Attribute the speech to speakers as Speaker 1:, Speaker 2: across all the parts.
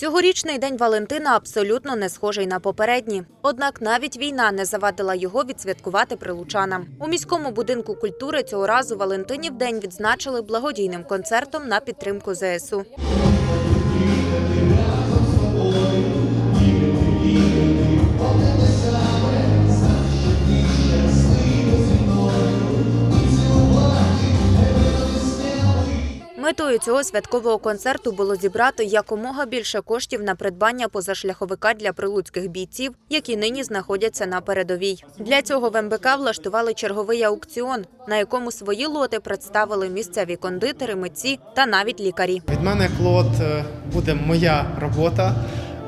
Speaker 1: Цьогорічний день Валентина абсолютно не схожий на попередні. Однак навіть війна не завадила його відсвяткувати прилучанам. У міському будинку культури цього разу Валентинів день відзначили благодійним концертом на підтримку ЗСУ. Метою цього святкового концерту було зібрати якомога більше коштів на придбання позашляховика для прилуцьких бійців, які нині знаходяться на передовій. Для цього в МБК влаштували черговий аукціон, на якому свої лоти представили місцеві кондитери, митці та навіть лікарі.
Speaker 2: Від мене як лот е, буде моя робота.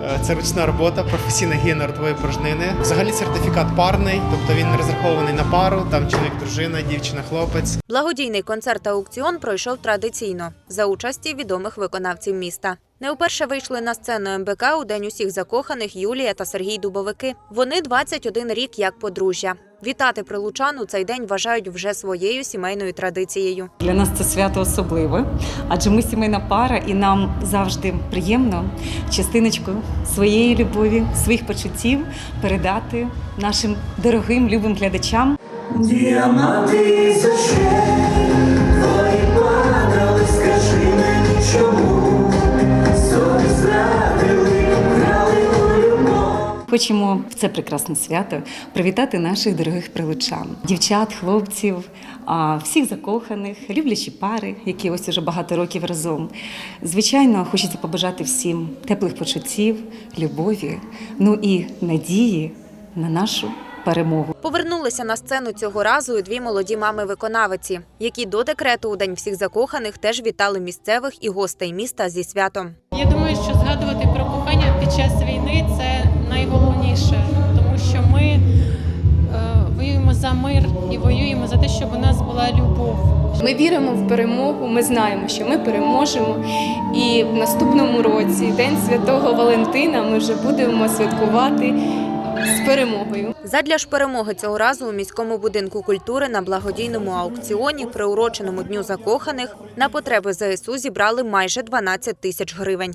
Speaker 2: Е, Це ручна робота, професійна гігієна ротової порожнини. Взагалі сертифікат парний, тобто він розрахований на пару. Там чоловік, дружина, дівчина, хлопець.
Speaker 1: Благодійний концерт аукціон пройшов традиційно за участі відомих виконавців міста. Не вперше вийшли на сцену МБК у день усіх закоханих Юлія та Сергій Дубовики. Вони 21 рік як подружжя. Вітати прилучан у цей день вважають вже своєю сімейною традицією.
Speaker 3: Для нас це свято особливе, адже ми сімейна пара, і нам завжди приємно частиночку своєї любові, своїх почуттів передати нашим дорогим любим глядачам.
Speaker 4: Діаманти
Speaker 3: Хочемо в це прекрасне свято привітати наших дорогих прилучан, дівчат, хлопців, а, всіх закоханих, люблячі пари, які ось уже багато років разом. Звичайно, хочеться побажати всім теплих почуттів, любові, ну і надії на нашу перемогу.
Speaker 1: Повернулися на сцену цього разу і дві молоді мами-виконавиці, які до декрету у день всіх закоханих теж вітали місцевих і гостей міста зі святом.
Speaker 5: Я думаю, що згадувати про кохання під час війни це за мир і воюємо за те, щоб у нас була любов.
Speaker 6: Ми віримо в перемогу. Ми знаємо, що ми переможемо. І в наступному році, День Святого Валентина, ми вже будемо святкувати з перемогою.
Speaker 1: Задля ж перемоги цього разу у міському будинку культури на благодійному аукціоні, приуроченому дню закоханих, на потреби ЗСУ зібрали майже 12 тисяч гривень.